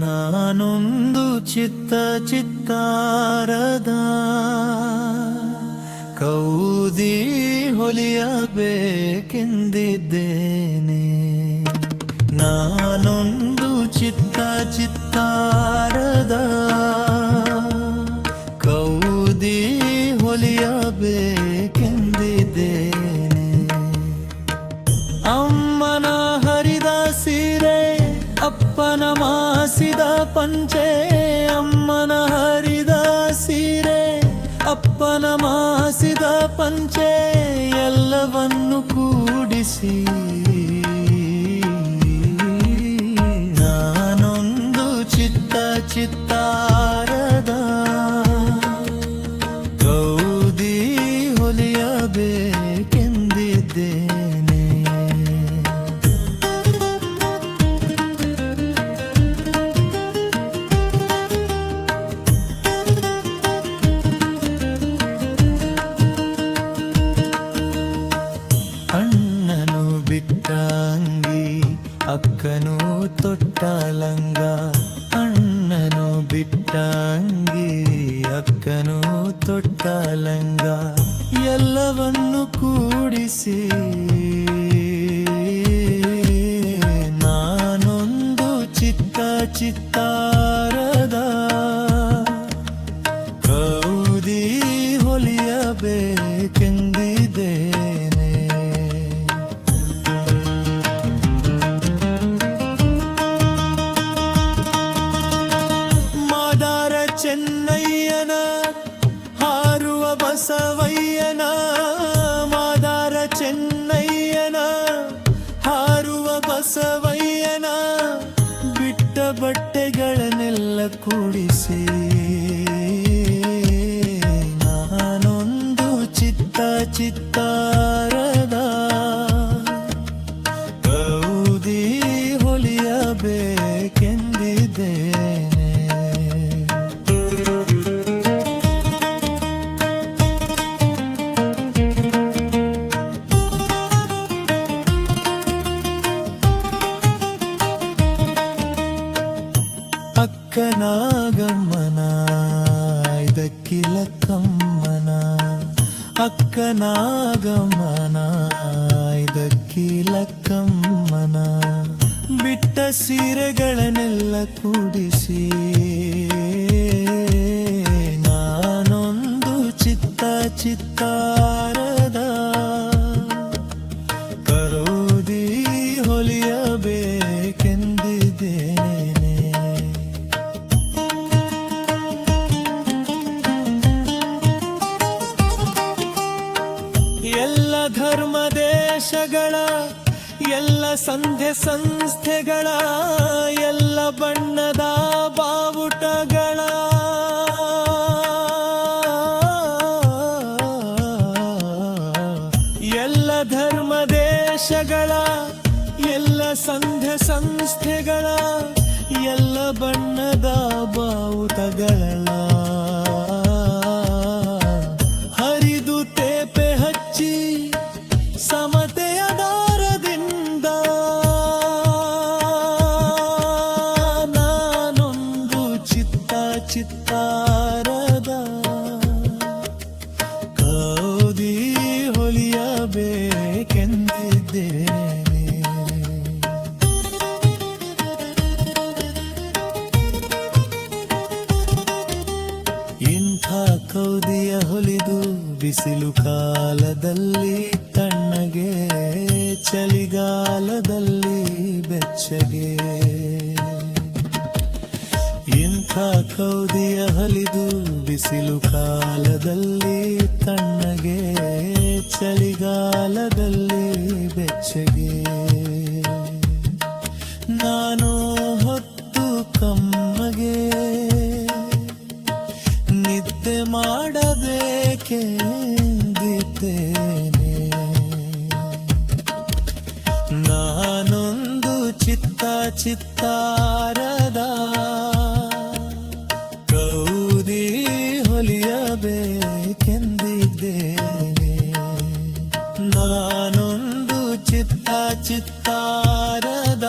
ನಾನೊಂದು ಚಿತ್ತ ಚಿತ್ತಾರದ ಕೌದಿ ಹೊಲಿಯಬೇಕೆಂದಿದ್ದೇನೆ. ನಾನೊಂದು ಚಿತ್ತ ಚಿತ್ತಾರದ ಪಂಚೆ ಅಮ್ಮನ ಹರಿದ ಸೀರೆ ಅಪ್ಪನ ಮಾಸಿದ ಪಂಚೆ ಎಲ್ಲವನ್ನು ಕೂಡಿಸಿ. ತೊಟ್ಟ ಲಂಗ ಅಣ್ಣನು ಬಿಟ್ಟ ಅಂಗಿ ಅಕ್ಕನು ತೊಟ್ಟ ಲಂಗ ಎಲ್ಲವನ್ನು ಕೂಡಿಸಿ ನಾನೊಂದು ಚಿತ್ತ ಚಿತ್ತಾರದ ಕೂಡಿಸಿ ನಾನೊಂದು ಚಿತ್ತ ಅಕ್ಕನಾಗಮ್ಮನ ಇದಕ್ಕಿಲಕ್ಕಮ್ಮನ ಅಕ್ಕನಾಗಮ್ಮನ ಇದಕ್ಕಿಲಕ್ಕಮ್ಮನ ಬಿಟ್ಟ ಸೀರೆಗಳನ್ನೆಲ್ಲ ಕೂಡಿಸಿ ನಾನೊಂದು ಚಿತ್ತ ಚಿತ್ತಾರದ ದೇಶಗಳ ಎಲ್ಲ ಸಂಧೆ ಸಂಸ್ಥೆಗಳ, ಎಲ್ಲ ಬಣ್ಣದ ಬಾವುಟಗಳ. ಎಲ್ಲ ಧರ್ಮ ದೇಶಗಳ, ಎಲ್ಲ ಸಂಧ್ಯೆ ಸಂಸ್ಥೆಗಳ, ಎಲ್ಲ ಬಣ್ಣದ ಬಾವುಟಗಳ. ಹರಿದು ತೇಪೆ ಹಚ್ಚಿ ಸಮತೆಯ ಬಿಸಿಲು ಕಾಲದಲ್ಲಿ ತಣ್ಣಗೆ ಚಳಿಗಾಲದಲ್ಲಿ ಬೆಚ್ಚಗೆ. ಇಂಥ ಕೌದಿಯ ಹಲಿದು ಬಿಸಿಲು ಕಾಲದಲ್ಲಿ ತಣ್ಣಗೆ ಚಳಿಗಾಲದಲ್ಲಿ ಬೆಚ್ಚಗೆ. দিতে ನಾನೊಂದು ಚಿತ್ತ ಚಿತ್ತಾರದ ಕೌದಿ ಹೊಲಿಯಬೇಕೆಂದಿದ್ದೇನೆ ನಾನೊಂದು ಚಿತ್ತ ಚಿತ್ತಾರದ